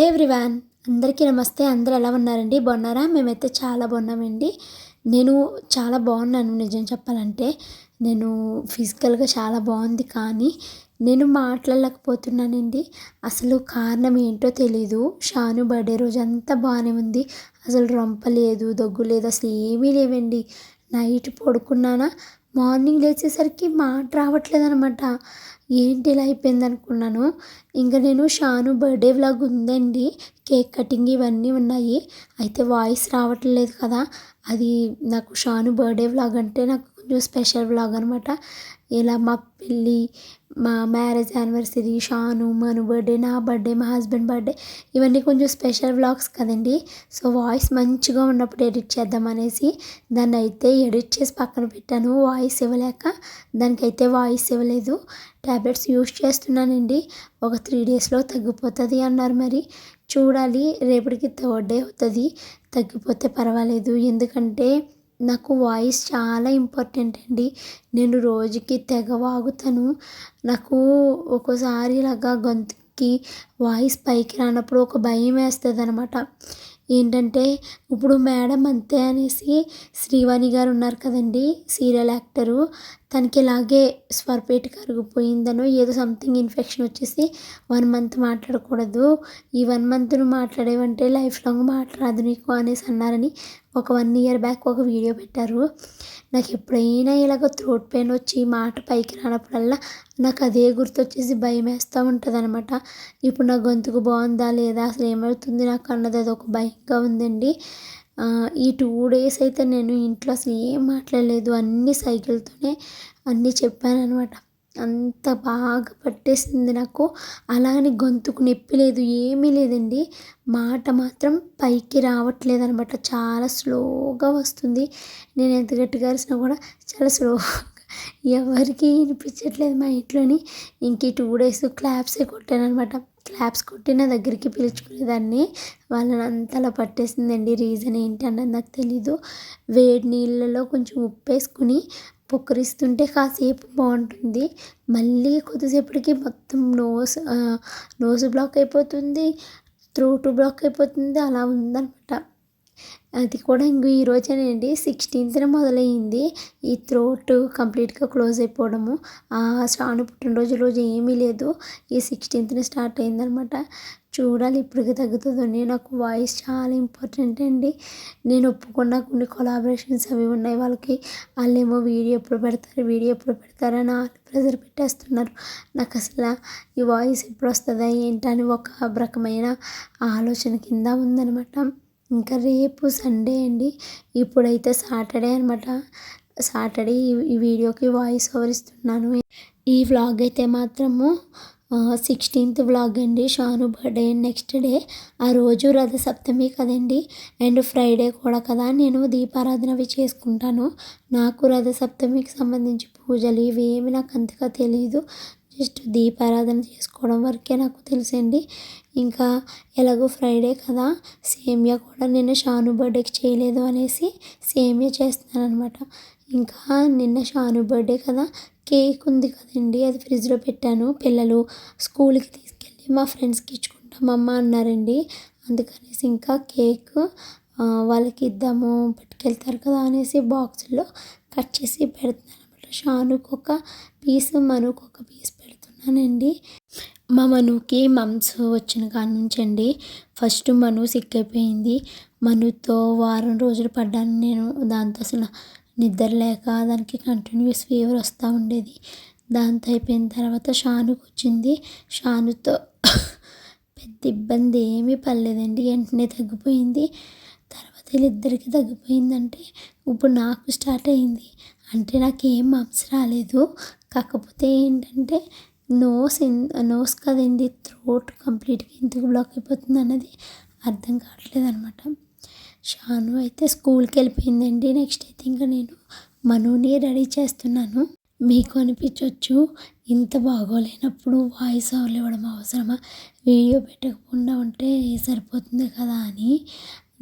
Everyone అందరికీ నమస్తే. అందరూ ఎలా ఉన్నారండి? బాగున్నారా? మేమైతే చాలా బాగున్నామండి. నేను చాలా బాగున్నాను నిజం చెప్పాలంటే. నేను ఫిజికల్గా చాలా బాగుంది కానీ నేను మాట్లాడలేకపోతున్నానండి. అసలు కారణం ఏంటో తెలీదు. షాను బర్త్డే రోజు అంతా బాగానే ఉంది. అసలు రొంప లేదు దగ్గు లేదు అసలు ఏమీ లేవండి. నైట్ పడుకున్నానా? మార్నింగ్ లేచేసరికి మాట రావట్లేదు అనమాట ఏంటి ఇలా అయిపోయింది అనుకున్నాను. ఇంకా నేను షాను బర్త్డే వ్లాగ్ ఉందండి. కేక్ కటింగ్ ఇవన్నీ ఉన్నాయి. అయితే వాయిస్ రావట్లేదు కదా. అది నాకు షాను బర్త్డే వ్లాగ్ అంటే నాకు కొంచెం స్పెషల్ వ్లాగ్ అనమాట ఇలా మా పెళ్ళి మా marriage anniversary Shanu Manu birthday నా బర్త్డే మా హస్బెండ్ బర్త్డే ఇవన్నీ కొంచెం స్పెషల్ వ్లాగ్స్ కదండి. సో వాయిస్ మంచిగా ఉన్నప్పుడు ఎడిట్ చేద్దాం అనేసి దాన్ని అయితే ఎడిట్ చేసి పక్కన పెట్టాను. వాయిస్ ఇవ్వలేక దానికైతే వాయిస్ ఇవ్వలేదు. ట్యాబ్లెట్స్ యూస్ చేస్తున్నానండి. ఒక త్రీ డేస్లో తగ్గిపోతుంది అన్నారు మరి. చూడాలి రేపటికి థర్డ్ డే అవుతుంది. తగ్గిపోతే పర్వాలేదు. ఎందుకంటే నాకు వాయిస్ చాలా ఇంపార్టెంట్ అండి. నేను రోజుకి తెగ వాగుతాను. నాకు ఒక్కోసారి ఇలాగా గొంతుకి వాయిస్ పైకి రానప్పుడు ఒక భయం వేస్తుంది అనమాట ఏంటంటే ఇప్పుడు మేడం అంతే అనేసి శ్రీవాణి గారు ఉన్నారు కదండి సీరియల్ యాక్టరు. తనకి ఇలాగే స్వరపేట కరిగిపోయిందనో ఏదో సంథింగ్ ఇన్ఫెక్షన్ వచ్చేసి వన్ మంత్ మాట్లాడకూడదు. ఈ వన్ మంత్ నువ్వు మాట్లాడేవంటే లైఫ్ లాంగ్ మాట్లాడదు నీకు అనేసి అన్నారని ఒక వన్ ఇయర్ బ్యాక్ ఒక వీడియో పెట్టారు. నాకు ఎప్పుడైనా ఇలాగ త్రోట్ పెయిన్ వచ్చి మాట పైకి రానప్పుడల్లా నాకు అదే గుర్తొచ్చేసి భయం వేస్తూ ఉంటుంది అనమాట ఇప్పుడు నా గొంతుకు బాగుందా లేదా అసలు ఏమవుతుంది నాకు అన్నది అది ఒక భయంగా ఉందండి. ఈ టూ డేస్ అయితే నేను ఇంట్లో అసలు ఏం మాట్లాడలేదు అన్ని సైకిల్తోనే అన్నీ చెప్పాను అనమాట అంత బాగా పట్టేసింది నాకు. అలాని గొంతుకు నొప్పి లేదు ఏమీ లేదండి. మాట మాత్రం పైకి రావట్లేదు అనమాట చాలా స్లోగా వస్తుంది. నేను ఎంత గట్టిగా అరిసినా కూడా చాలా స్లోగా ఎవరికి వినిపించట్లేదు మా ఇంట్లోని. ఇంక టూ డేస్ క్లాప్సే కొట్టాను అనమాట క్లాప్స్ కొట్టిన దగ్గరికి పిలుచుకునేదాన్ని. వాళ్ళని అంతలా పట్టేసిందండి. రీజన్ ఏంటి అన్నది నాకు తెలీదు. వేడి నీళ్ళలో కొంచెం ఉప్పు వేసుకుని పుక్కరిస్తుంటే కాసేపు బాగుంటుంది. మళ్ళీ కొద్దిసేపటికి మొత్తం నోస్ నోస్ బ్లాక్ అయిపోతుంది. త్రోట్ బ్లాక్ అయిపోతుంది. అలా ఉందన్నమాట. అది కూడా ఇంక ఈ రోజేనండి. సిక్స్టీన్త్న మొదలైంది ఈ థ్రోట్ కంప్లీట్గా క్లోజ్ అయిపోవడము. ఆ శ్రావణ పుట్టినరోజు రోజు ఏమీ లేదు. ఈ సిక్స్టీన్త్న స్టార్ట్ అయిందనమాట చూడాలి ఇప్పటికి తగ్గుతుందండి. నాకు వాయిస్ చాలా ఇంపార్టెంట్ అండి. నేను ఒప్పుకున్న కొన్ని కొలాబరేషన్స్ అవి ఉన్నాయి. వాళ్ళకి వాళ్ళేమో వీడియో ఎప్పుడు పెడతారు వీడియో ఎప్పుడు పెడతారని ప్రెజర్ పెట్టేస్తున్నారు. నాకు అసలు ఈ వాయిస్ ఎప్పుడు వస్తుందా ఏంటని ఒక రకమైన ఆలోచన కింద ఉందనమాట ఇంకా రేపు సండే అండి. ఇప్పుడైతే సాటర్డే అనమాట సాటర్డే ఈ వీడియోకి వాయిస్ ఓవర్ ఇస్తున్నాను. ఈ వ్లాగ్ అయితే మాత్రము సిక్స్టీన్త్ వ్లాగ్ అండి. షాను బర్త్డే నెక్స్ట్ డే ఆ రోజు రథసప్తమి కదండి. అండ్ ఫ్రైడే కూడా కదా. నేను దీపారాధన అవి చేసుకుంటాను. నాకు రథసప్తమికి సంబంధించి పూజలు ఇవి ఏమి నాకు అంతగా తెలియదు జస్ట్ దీపారాధన చేసుకోవడం వరకే నాకు తెలుసండి. ఇంకా ఎలాగో ఫ్రైడే కదా. సేమియా కూడా నేను షాను బర్త్డేకి చేయలేదు అనేసి సేమియా చేస్తున్నాను అనమాట ఇంకా నిన్న షాను బర్త్డే కదా కేక్ ఉంది కదండి అది ఫ్రిడ్జ్లో పెట్టాను. పిల్లలు స్కూల్కి తీసుకెళ్ళి మా ఫ్రెండ్స్కి ఇచ్చుకుంటామమ్మ అన్నారండి. అందుకనేసి ఇంకా కేక్ వాళ్ళకి ఇద్దాము పట్టుకెళ్తారు కదా అనేసి బాక్స్లో కట్ చేసి పెడుతున్నాను అనమాట షానుకు ఒక పీస్ మనుకు ఒక పీస్ పెడుతున్నానండి. మా మనుకి మమ్స్ వచ్చిన కాడ నుంచి అండి ఫస్ట్ మను సిక్ అయిపోయింది. మనుతో వారం రోజులు పడ్డాను నేను. దాంతో అసలు నిద్ర లేక దానికి కంటిన్యూస్ ఫీవర్ వస్తూ ఉండేది. దాంతో అయిపోయిన తర్వాత షానుకు వచ్చింది. షానుతో పెద్ద ఇబ్బంది ఏమీ పర్లేదండి వెంటనే తగ్గిపోయింది. తర్వాత వీళ్ళిద్దరికి తగ్గిపోయిందంటే ఇప్పుడు నాకు స్టార్ట్ అయింది. అంటే నాకు ఏం మప్స్ రాలేదు. కాకపోతే ఏంటంటే నోస్ నోస్ కదండి త్రోట్ కంప్లీట్గా ఎందుకు బ్లాక్ అయిపోతుంది అన్నది అర్థం కావట్లేదు అనమాట షాను అయితే స్కూల్కి వెళ్ళిపోయిందండి. నెక్స్ట్ అయితే ఇంకా నేను మనుని రెడీ చేస్తున్నాను. మీకు అనిపించవచ్చు ఇంత బాగోలేనప్పుడు వాయిస్ ఓవర్లు ఇవ్వడం అవసరమా? వీడియో పెట్టకుండా ఉంటే సరిపోతుంది కదా అని.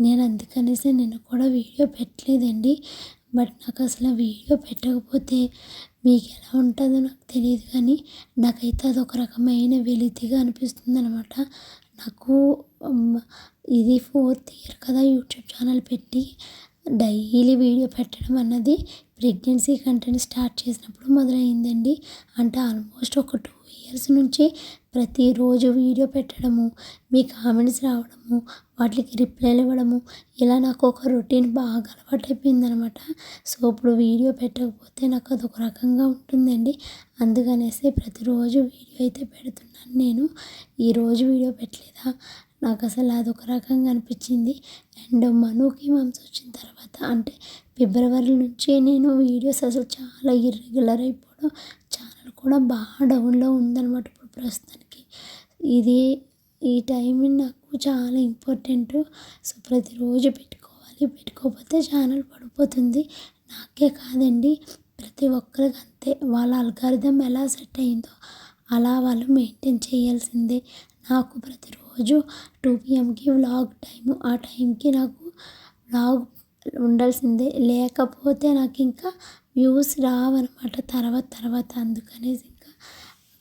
నేను అందుకనేసి నేను కూడా వీడియో పెట్టలేదండి. బట్ నాకు అసలు వీడియో పెట్టకపోతే మీకు ఎలా ఉంటుందో నాకు తెలియదు కానీ నాకైతే అదొక రకమైన వెలితిగా అనిపిస్తుంది అనమాట నాకు ఇది ఫోర్త్ ఇయర్ కదా యూట్యూబ్ ఛానల్ పెట్టి డైలీ వీడియో పెట్టడం అన్నది ప్రెగ్నెన్సీ కంటెంట్ స్టార్ట్ చేసినప్పుడు మొదలైందండి. అంటే ఆల్మోస్ట్ ఒక టూ ఇయర్స్ నుంచి ప్రతిరోజు వీడియో పెట్టడము మీ కామెంట్స్ రావడము వాటికి రిప్లైలు ఇవ్వడము ఇలా నాకు ఒక రొటీన్ బాగా అలవాటు అయిపోయిందనమాట సో ఇప్పుడు వీడియో పెట్టకపోతే నాకు అదొక రకంగా ఉంటుందండి. అందుకనేసి ప్రతిరోజు వీడియో అయితే పెడుతున్నాను నేను. ఈరోజు వీడియో పెట్టలేదా? నాకు అసలు అదొక రకంగా అనిపించింది. అండ్ మనుకి మంత్స్ వచ్చిన తర్వాత అంటే ఫిబ్రవరి నుంచి నేను వీడియోస్ అసలు చాలా ఇర్రెగ్యులర్ అయిపోవడం ఛానల్ కూడా బాగా డౌన్లో ఉందన్నమాట ఇప్పుడు ప్రస్తుతానికి. ఇది ఈ టైం నాకు చాలా ఇంపార్టెంట్ సో ప్రతిరోజు పెట్టుకోవాలి. పెట్టుకోకపోతే ఛానల్ పడిపోతుంది. నాకే కాదండి. ప్రతి ఒక్కరికి అంతే వాళ్ళ అల్గారిథం ఎలా సెట్ అయిందో అలా వాళ్ళు మెయింటైన్ చేయాల్సిందే. నాకు ప్రతిరోజు టూ పిఎంకి వ్లాగ్ టైము ఆ టైంకి నాకు వ్లాగ్ ఉండాల్సిందే. లేకపోతే నాకు ఇంకా వ్యూస్ రావన్నమాట తర్వాత తర్వాత. అందుకనేసి ఇంకా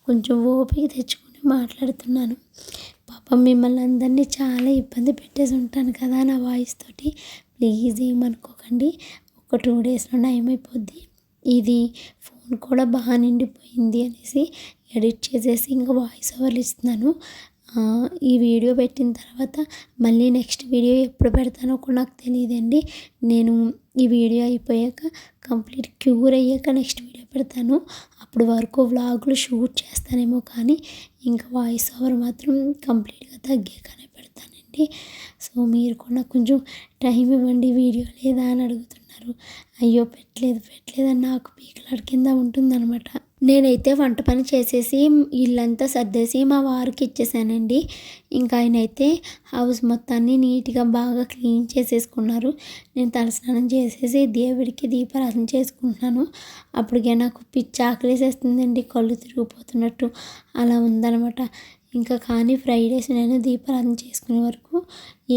కొంచెం ఓపిక తెచ్చుకొని మాట్లాడుతున్నాను. పాపం మిమ్మల్ని అందరినీ చాలా ఇబ్బంది పెట్టేసి ఉంటాను కదా నా వాయిస్ తోటి. ప్లీజ్ ఏమనుకోకండి. ఒక టూ డేస్లో నయమైపోద్ది. ఇది ఫోన్ కూడా బాగా నిండిపోయింది అనేసి ఎడిట్ చేసేసి ఇంకా వాయిస్ ఓవర్లు ఇస్తున్నాను. ఈ వీడియో పెట్టిన తర్వాత మళ్ళీ నెక్స్ట్ వీడియో ఎప్పుడు పెడతానో కూడా నాకు తెలియదండి. నేను ఈ వీడియో అయిపోయాక కంప్లీట్ క్యూర్ అయ్యాక నెక్స్ట్ వీడియో పెడతాను. అప్పుడు వరకు వ్లాగులు షూట్ చేస్తానేమో కానీ ఇంకా వాయిస్ ఓవర్ మాత్రం కంప్లీట్గా తగ్గాకనే పెడతానండి. సో మీరు కూడా కొంచెం టైం ఇవ్వండి వీడియో లేదా అని అడుగుతున్నారు అయ్యో పెట్టలేదు పెట్టలేదు అని నాకు పీకలాడి కింద ఉంటుందన్నమాట. నేనైతే వంట పని చేసేసి ఇల్లంతా సర్దేసి మా వారికి ఇచ్చేసానండి. ఇంకా ఆయన అయితే హౌస్ మొత్తాన్ని నీట్గా బాగా క్లీన్ చేసేసుకున్నారు. నేను తలస్నానం చేసేసి దేవుడికి దీపారాధన చేసుకుంటున్నాను. అప్పటికే నాకు పిచ్చి ఆకలేసేస్తుందండి కళ్ళు తిరిగిపోతున్నట్టు. అలా ఉందనమాట ఇంకా కానీ ఫ్రైడేస్ నేను దీపారాధన చేసుకునే వరకు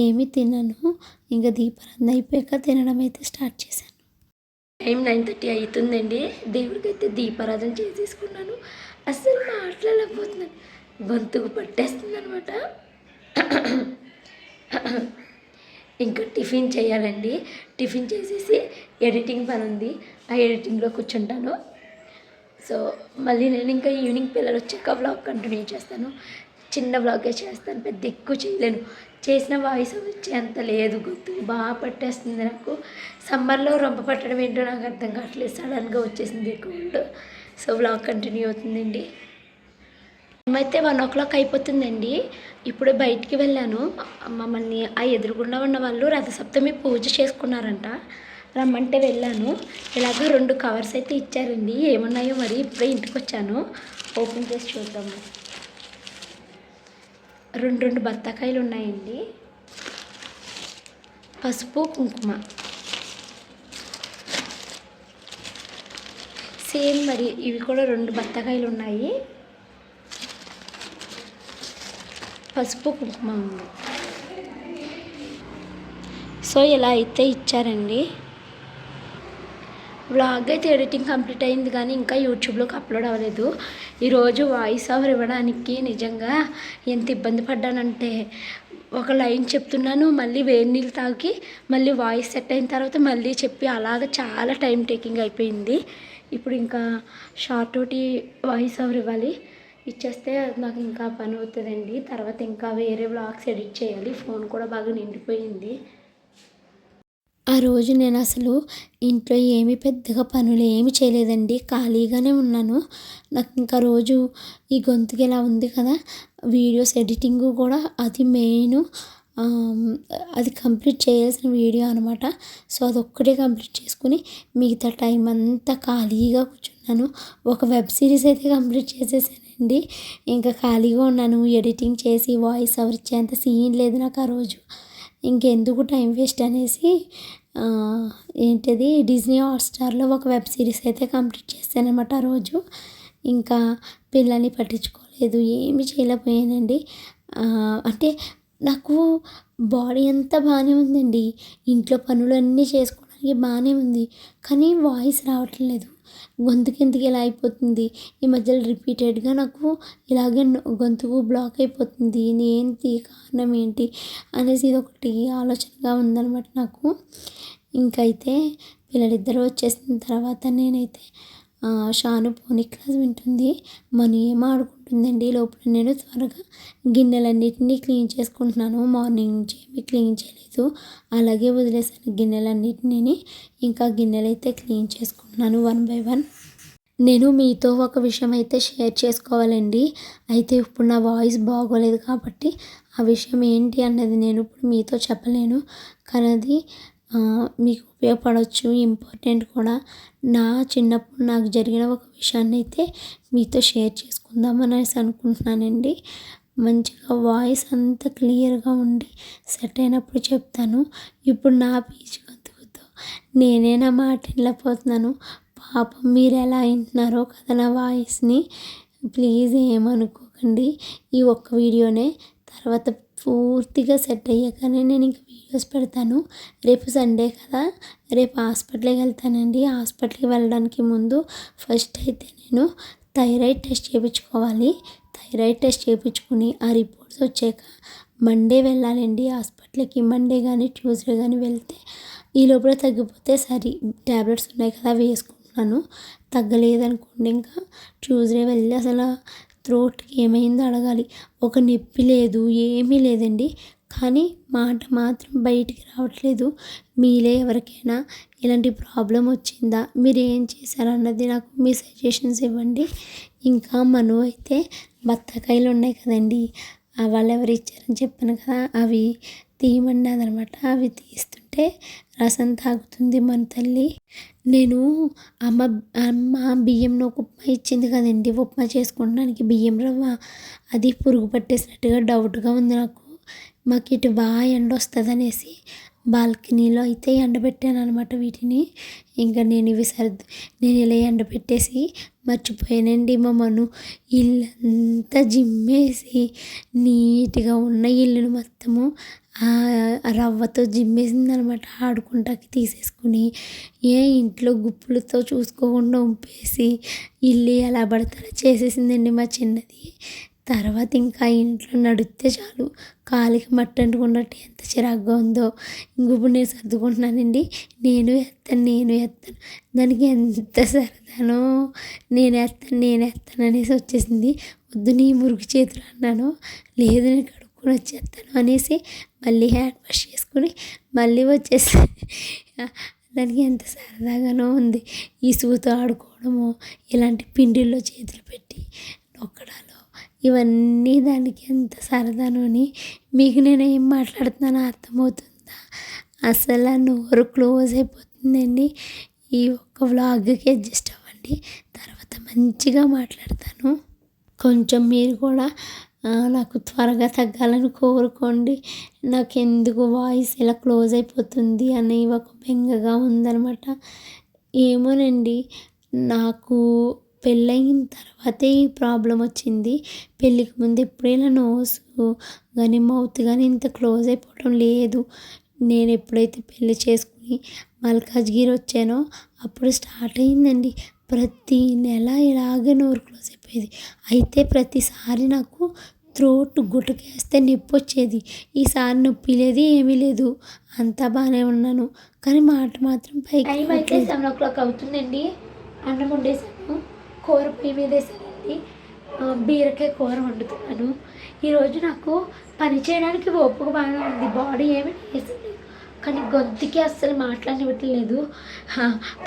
ఏమీ తినను. ఇంకా దీపారాధన అయిపోయాక తినడం అయితే స్టార్ట్ చేశాను. టైం నైన్ థర్టీ అవుతుందండి. దేవుడికి అయితే దీపారాధన చేసేసుకున్నాను. అసలు మాట్లాడలేకపోతున్నాను. గొంతుకు పట్టేస్తుంది అనమాట ఇంకా టిఫిన్ చేయాలండి. టిఫిన్ చేసేసి ఎడిటింగ్ పని ఉంది. ఆ ఎడిటింగ్లో కూర్చుంటాను. సో మళ్ళీ నేను ఇంకా ఈవినింగ్ పిల్లలు వచ్చాక వ్లాగ్ కంటిన్యూ చేస్తాను. చిన్న వ్లాగే చేస్తాను పెద్ద ఎక్కువ చేయలేను. చేసిన వాయిస్ వచ్చేంత లేదు గుర్తు బాగా పట్టేస్తుంది నాకు. సమ్మర్లో రొంప పట్టడం ఏంటో నాకు అర్థం కావట్లేదు సడన్గా వచ్చేసింది కోల్డ్ సో వ్లాగ్ కంటిన్యూ అవుతుందండి. అయితే వన్ ఓ క్లాక్ అయిపోతుందండి. ఇప్పుడు బయటికి వెళ్ళాను. మమ్మల్ని ఆ ఎదురుగుండా ఉన్న వాళ్ళు రథసప్తమి పూజ చేసుకున్నారంట. రమ్మంటే వెళ్ళాను. ఇలాగ రెండు కవర్స్ అయితే ఇచ్చారండి. ఏమున్నాయో మరి ఇప్పుడే ఇంటికి వచ్చాను ఓపెన్ చేసి చూద్దాము రెండు రెండు బత్తాకాయలు ఉన్నాయండి. పసుపు కుంకుమ. సేమ్ మరి ఇవి కూడా రెండు బత్తాకాయలు ఉన్నాయి. పసుపు కుంకుమ ఉంది. సో ఇలా అయితే ఇచ్చారండి. వ్లాగ్ అయితే ఎడిటింగ్ కంప్లీట్ అయింది కానీ ఇంకా యూట్యూబ్లోకి అప్లోడ్ అవ్వలేదు. ఈరోజు వాయిస్ ఓవర్ ఇవ్వడానికి నిజంగా ఎంత ఇబ్బంది పడ్డానంటే ఒక లైన్ చెప్తున్నాను మళ్ళీ వేడి నీళ్ళు తాగి మళ్ళీ వాయిస్ సెట్ అయిన తర్వాత మళ్ళీ చెప్పి అలాగ చాలా టైం టేకింగ్ అయిపోయింది. ఇప్పుడు ఇంకా షార్ట్ ఒకటి వాయిస్ ఓవర్ ఇవ్వాలి. ఇచ్చేస్తే నాకు ఇంకా పని అవుతుందండి. తర్వాత ఇంకా వేరే వ్లాగ్స్ ఎడిట్ చేయాలి. ఫోన్ కూడా బాగా నిండిపోయింది. ఆ రోజు నేను అసలు ఇంట్లో ఏమి పెద్దగా పనులు ఏమి చేయలేదండి. ఖాళీగానే ఉన్నాను. నాకు ఇంకా రోజు ఈ గొంతుకి ఇలా ఉంది కదా. వీడియోస్ ఎడిటింగ్ కూడా అది మెయిన్. అది కంప్లీట్ చేయాల్సిన వీడియో అనమాట. సో అదొక్కటే కంప్లీట్ చేసుకుని మిగతా టైం అంతా ఖాళీగా కూర్చున్నాను. ఒక వెబ్ సిరీస్ అయితే కంప్లీట్ చేసేసానండి. ఇంకా ఖాళీగా ఉన్నాను. ఎడిటింగ్ చేసి వాయిస్ ఓవర్ ఇచ్చేంత సీన్ లేదు నాకు ఆ రోజు. ఇంకెందుకు టైం వేస్ట్ అనేసి ఏంటిది డిజ్నీ హాట్స్టార్లో ఒక వెబ్ సిరీస్ అయితే కంప్లీట్ చేశాను అనమాట ఆ రోజు. ఇంకా పిల్లల్ని పట్టించుకోలేదు ఏమీ చేయలేకపోయానండి. అంటే నాకు బాడీ అంతా బాగానే ఉందండి. ఇంట్లో పనులు అన్నీ చేసుకోవడానికి బాగానే ఉంది. కానీ వాయిస్ రావట్లేదు. గొంతుకి ఎందుకు ఇలా అయిపోతుంది? ఈ మధ్యలో రిపీటెడ్గా నాకు ఇలాగే గొంతుకు బ్లాక్ అయిపోతుంది. ఏంటి? కారణం ఏంటి? అనేసి ఇది ఒకటి ఆలోచనగా ఉందన్నమాట నాకు. ఇంకైతే పిల్లలిద్దరూ వచ్చేసిన తర్వాత నేనైతే షాను పోనీ క్లాస్ వింటుంది. మనీ ఏమో ఆడుకుంటుందండి. లోపల నేను త్వరగా గిన్నెలన్నింటినీ క్లీన్ చేసుకుంటున్నాను. మార్నింగ్ నుంచి ఏమీ క్లీన్ చేయలేదు. అలాగే వదిలేసాను గిన్నెలన్నింటినీ. ఇంకా గిన్నెలు అయితే క్లీన్ చేసుకుంటున్నాను వన్ బై వన్. నేను మీతో ఒక విషయం అయితే షేర్ చేసుకోవాలండి. అయితే ఇప్పుడు నా వాయిస్ బాగోలేదు కాబట్టి ఆ విషయం ఏంటి అన్నది నేను ఇప్పుడు మీతో చెప్పలేను. కానీ అది మీకు ఉపయోగపడవచ్చు ఇంపార్టెంట్ కూడా. నా చిన్నప్పుడు నాకు జరిగిన ఒక విషయాన్ని అయితే మీతో షేర్ చేసుకుందామనేసి అనుకుంటున్నానండి. మంచిగా వాయిస్ అంతా క్లియర్గా ఉండి సెట్ అయినప్పుడు చెప్తాను. ఇప్పుడు నా పీచు గొంతుకుతో నేనే నా మాట వెళ్ళిపోతున్నాను పాపం మీరు ఎలా వింటున్నారో కదా నా వాయిస్ని. ప్లీజ్ ఏమనుకోకండి. ఈ ఒక్క వీడియోనే తర్వాత పూర్తిగా సెట్ అయ్యాకనే నేను ఇంక వీడియోస్ పెడతాను. రేపు సండే కదా రేపు హాస్పిటల్కి వెళ్తానండి. హాస్పిటల్కి వెళ్ళడానికి ముందు ఫస్ట్ అయితే నేను థైరాయిడ్ టెస్ట్ చేయించుకోవాలి థైరాయిడ్ టెస్ట్ చేయించుకుని ఆ రిపోర్ట్స్ వచ్చాక మండే వెళ్ళాలండి హాస్పిటల్కి. మండే కానీ ట్యూస్డే కానీ వెళ్తే ఈ లోపల తగ్గిపోతే సరే ట్యాబ్లెట్స్ ఉన్నాయి కదా వేసుకుంటున్నాను. తగ్గలేదనుకోండి ఇంకా ట్యూస్డే వెళ్ళి అసలు త్రోట్కి ఏమైందో అడగాలి. ఒక నొప్పి లేదు ఏమీ లేదండి. కానీ మాట మాత్రం బయటికి రావట్లేదు. మీరే ఎవరికైనా ఇలాంటి ప్రాబ్లం వచ్చిందా? మీరు ఏం చేశారన్నది నాకు మీ సజెషన్స్ ఇవ్వండి. ఇంకా మను అయితే బత్తాకాయలు ఉన్నాయి కదండి. వాళ్ళు ఎవరు ఇచ్చారని చెప్పాను కదా అవి తీయమన్నదనమాట అవి అంటే రసం తాగుతుంది మన తల్లి. నేను అమ్మ అమ్మ బియ్యంలో ఉప్మా ఇచ్చింది కదండి. ఉప్మా చేసుకోవడానికి బియ్యం రవ్వ. అది పురుగు పట్టేసినట్టుగా డౌట్గా ఉంది నాకు. మాకు ఇటు బాగా ఎండ వస్తుంది అనేసి బాల్కనీలో అయితే ఎండబెట్టాను అనమాట వీటిని. ఇంకా నేను ఇవి సర్దు నేను ఇలా ఎండబెట్టేసి మర్చిపోయానండి మా మను. ఇల్లంతా జిమ్మేసి నీట్గా ఉన్న ఇల్లును మొత్తము రవ్వతో జిమ్మేసిందనమాట. ఆడుకుంటాకి తీసేసుకుని ఏ ఇంట్లో గుప్పులతో చూసుకోకుండా ఉంపేసి ఇల్లు ఎలా పడతారో చేసేసిందండి మా చిన్నది. తర్వాత ఇంకా ఇంట్లో నడిస్తే చాలు. కాలికి మట్టి అంటుకున్నట్టు ఎంత చిరాగ్గా ఉందో. ఇంకొప్పుడు నేను సర్దుకుంటున్నానండి. నేను ఎత్తాను నేను ఎత్తాను. దానికి ఎంత సరదానో నేను ఎత్తాను నేను ఎత్తాను అనేసి వచ్చేసింది. వద్దు నీ మురుగు చేతులు అన్నాను. లేదు నేను కూడా వచ్చేస్తాను అనేసి మళ్ళీ హ్యాండ్ వాష్ చేసుకుని మళ్ళీ వచ్చేసి దానికి ఎంత సరదాగానో ఉంది. ఇసుగుతో ఆడుకోవడము ఇలాంటి పిండిల్లో చేతులు పెట్టి నొక్కడాలు ఇవన్నీ దానికి ఎంత సరదానో అని మీకు నేను ఏం మాట్లాడుతున్నానో అర్థమవుతుందా? అసలు నోరు క్లోజ్ అయిపోతుందండి. ఈ ఒక్క వ్లాగ్కి అడ్జస్ట్ అవ్వండి. తర్వాత మంచిగా మాట్లాడతాను. కొంచెం మీరు కూడా నాకు త్వరగా తగ్గాలని కోరుకోండి. నాకు ఎందుకు వాయిస్ ఇలా క్లోజ్ అయిపోతుంది అని ఒక బెంగగా ఉందనమాట ఏమోనండి నాకు పెళ్ళయిన తర్వాతే ఈ ప్రాబ్లం వచ్చింది. పెళ్ళికి ముందు ఎప్పుడైనా నోస్ కానీ మౌత్ కానీ ఇంత క్లోజ్ అయిపోవడం లేదు. నేను ఎప్పుడైతే పెళ్ళి చేసుకుని మల్కాజ్గిరి వచ్చానో అప్పుడు స్టార్ట్ అయిందండి. ప్రతి నెల ఇలాగే నోరు క్లోజ్ అయిపోయేది అయితే ప్రతిసారి నాకు త్రోట్ గుటకేస్తే నొప్పి వచ్చేది ఈసారి నొప్పి లేదు ఏమీ లేదు. అంతా బాగానే ఉన్నాను. కానీ మాట మాత్రం పైకి టైం అయితే సెవెన్ ఓ క్లాక్ అవుతుందండి. అన్నం వండేసాను కూర పొయ్యి మీద వేసానండి. బీరకాయ కూర వండుతున్నాను. ఈరోజు నాకు పని చేయడానికి ఓపిక బాగానే ఉంది. బాడీ ఏమి వేసింది కానీ గొంతుకి అస్సలు మాట్లాడనివ్వట్లేదు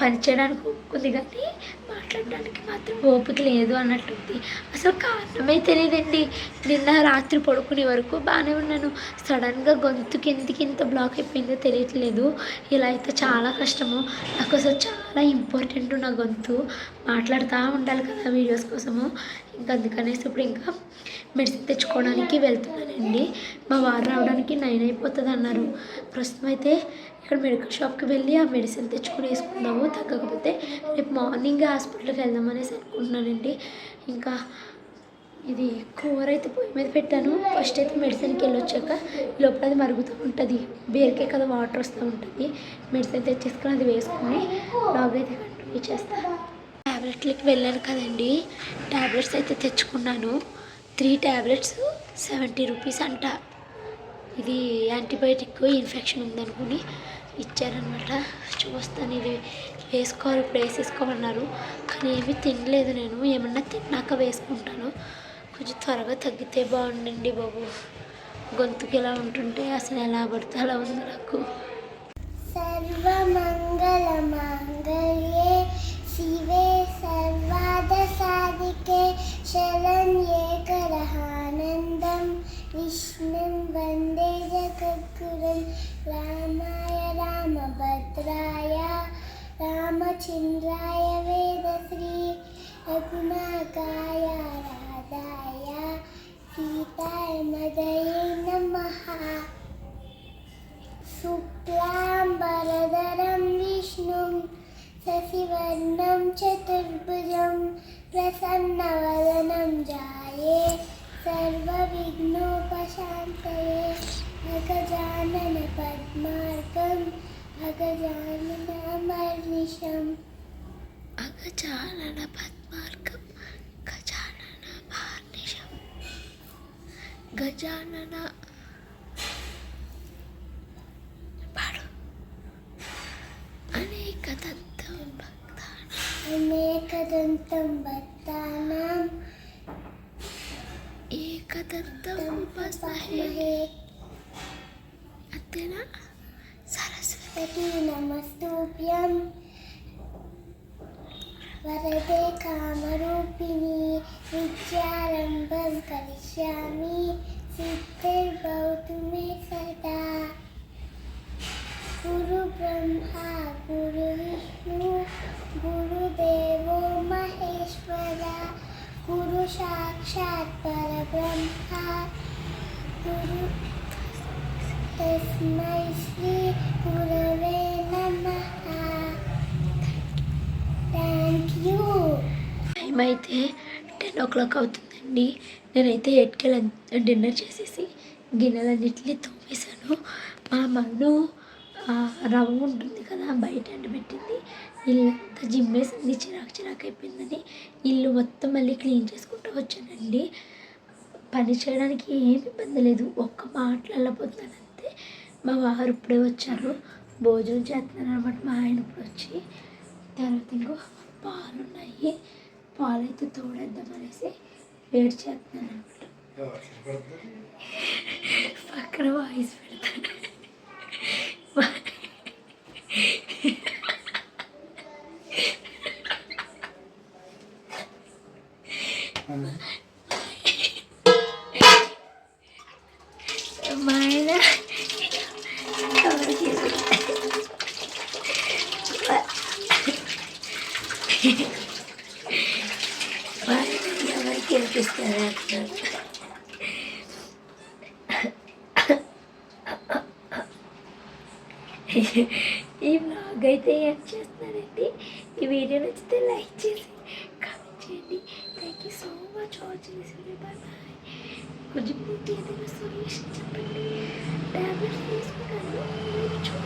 పని చేయడానికి ఒప్పుకుంది కానీ మాట్లాడడానికి మాత్రం ఓపిక లేదు అన్నట్టుంది. అసలు కారణమే తెలియదండి. నిన్న రాత్రి పడుకునే వరకు బాగానే ఉన్నాను. సడన్గా గొంతుకి ఎందుకు ఇంత బ్లాక్ అయిపోయిందో తెలియట్లేదు. ఇలా అయితే చాలా కష్టము. నాకు అసలు చాలా ఇంపార్టెంట్ నా గొంతు. మాట్లాడుతూ ఉండాలి కదా వీడియోస్ కోసము. ఇంకా అందుకనేసి ఇప్పుడు ఇంకా మెడిసిన్ తెచ్చుకోవడానికి వెళ్తున్నానండి. మా వారు రావడానికి నైన్ అయిపోతుంది అన్నారు ప్రస్తుతం అయితే ఇక్కడ మెడికల్ షాప్కి వెళ్ళి ఆ మెడిసిన్ తెచ్చుకొని వేసుకుందాము. తగ్గకపోతే రేపు మార్నింగ్ హాస్పిటల్కి వెళ్దామనేసి అనుకుంటున్నానండి. ఇంకా ఇది కూర అయితే పొయ్యి మీద పెట్టాను. ఫస్ట్ అయితే మెడిసిన్కి వెళ్ళొచ్చాక లోపల అది మరుగుతూ ఉంటుంది. బీరకే కదా వాటర్ వస్తూ ఉంటుంది. మెడిసిన్ తెచ్చేసుకొని అది వేసుకొని లాగ్ అయితే కంటిన్యూ చేస్తాను ట్యాబ్లెట్లకి వెళ్ళాను కదండి. ట్యాబ్లెట్స్ అయితే తెచ్చుకున్నాను. త్రీ ట్యాబ్లెట్స్ సెవెంటీ రూపీస్ అంట. ఇది యాంటీబయాటిక్ ఇన్ఫెక్షన్ ఉందనుకుని ఇచ్చారనమాట చూస్తాను ఇది వేసుకోవాలి ఇప్పుడు వేసేసుకోమన్నారు. కానీ ఏమీ తినలేదు నేను. ఏమన్నా తిన్నాక వేసుకుంటాను. కొంచెం త్వరగా తగ్గితే బాగుండండి బాబు. గొంతుకి ఎలా ఉంటుంటే అసలు ఎలా పడితే అలా ఉంది నాకు. సర్వమంగళమా? शरण्ये करहानन्दं विष्णुं वंदे जगद्गुरुं। रामाय रामभद्राय। रामचन्द्राय वेदश्री। रघुनाथाय राधाय सीताय मदये नमः। शुक्लाम्बरधरं विष्णुं। शशिवर्णं प्रसन्न वदनं जाये सर्वविघ्नोपशान्तये भगजानन पद्मार्कं भगजानन अमर्निशम् अगजानन पद्मार्कं गजानन भारनिशम् गजानन ఏకదంతం భక్తానాం ఏకదంతం ఉపాసమహే అంతేనా సరస్వతి నమస్తూభ్యం వరదే కామరూపిణి విద్యారంభం కరిష్యామి సిద్ధిర్భవతు మే సదా గురు బ్రహ్మ గురు విష్ణు गुरुदेवो महेश्वरा गुरु साक्षात् परब्रह्मा गुरु तस्मै श्री गुरवे नमः థ్యాంక్ యూ టైం అయితే టెన్ ఓ క్లాక్ అవుతుందండి నేనైతే ఎయిట్కి డిన్నర్ చేసేసి గిన్నెలన్నింటినీ తోమేశాను మా మన్ను ఆ, రవ్వ ఉంటుంది కదా బయట ఎండబెట్టింది ఇల్లంతా జిమ్మేసింది చిరాకు చిరాకు అయిపోయిందని ఇల్లు మొత్తం మళ్ళీ క్లీన్ చేసుకుంటూ వచ్చానండి. పని చేయడానికి ఏమి ఇబ్బంది లేదు. ఒక్క మాటలు అంతే మా వారు ఇప్పుడే వచ్చారు. భోజనం చేస్తున్నారు అనమాట మా ఆయన ఇప్పుడు వచ్చి. తర్వాత ఇంకో పాలు ఉన్నాయి పాలు అయితే తోడేద్దాం అనేసి వేడి చేస్తున్నాను అనమాట పక్కన వాయిస్ పెడతాను. किस तरह ఈ బ్లాగ్ అయితే ఏం చేస్తున్నానండి ఈ వీడియో నచ్చితే లైక్ చేసి కామెంట్ చేయండి thank you so much watch చేసి బాయ్ బాయ్ కొంచెం పూర్తి ఏదైనా సొల్యూషన్ చెప్పండి ట్యాబ్లెట్స్ తీసుకున్నాను